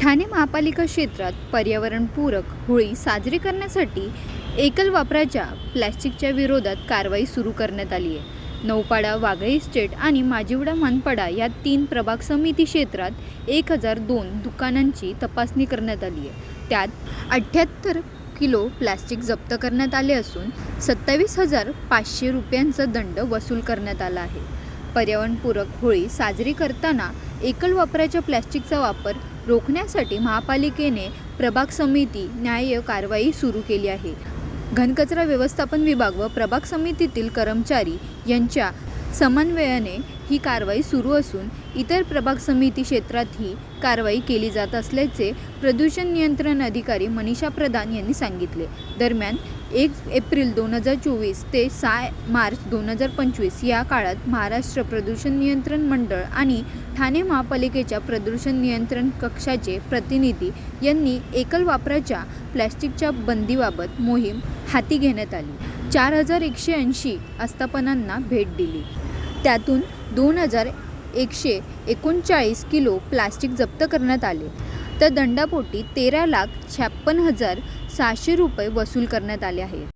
ठाणे महापालिका क्षेत्रात पर्यावरणपूरक होळी साजरी करण्यासाठी एकल वापराच्या प्लॅस्टिकच्या विरोधात कारवाई सुरू करण्यात आली आहे. नौपाडा वाघळी इस्टेट आणि माजिवडा मनपाडा या तीन प्रभाग समिती क्षेत्रात एक हजार दोन दुकानांची तपासणी करण्यात आली आहे. त्यात अठ्ठ्याहत्तर किलो प्लॅस्टिक जप्त करण्यात आले असून सत्तावीस हजार पाचशे रुपयांचा दंड वसूल करण्यात आला आहे. पर्यावरणपूरक होळी साजरी करताना एकल वापराच्या प्लॅस्टिकचा वापर रोखण्यासाठी महापालिकेने प्रभाग समिती न्याय्य कारवाई सुरू केली आहे. घनकचरा व्यवस्थापन विभाग व प्रभाग समितीतील कर्मचारी यांच्या समन्वयाने ही कारवाई सुरू असून इतर प्रभाग समिती क्षेत्रातही कारवाई केली जात असल्याचे प्रदूषण नियंत्रण अधिकारी मनीषा प्रधान यांनी सांगितले. दरम्यान एक एप्रिल दोन हजार चोवीस ते सहा मार्च दोन हजार पंचवीस या काळात महाराष्ट्र प्रदूषण नियंत्रण मंडळ आणि ठाणे महापालिकेच्या प्रदूषण नियंत्रण कक्षाचे प्रतिनिधी यांनी एकल वापराच्या प्लॅस्टिकच्या बंदीबाबत मोहीम हाती घेण्यात आली. चार हजार एकशे ऐंशी आस्थापनांना भेट दिली. त्यातून दोन हजार एकशे एकोणचाळीस किलो प्लास्टिक जप्त करण्यात आले. तर दंडापोटी तेरा लाख छप्पन हजार सहाशे रुपये वसूल करण्यात आले आहे.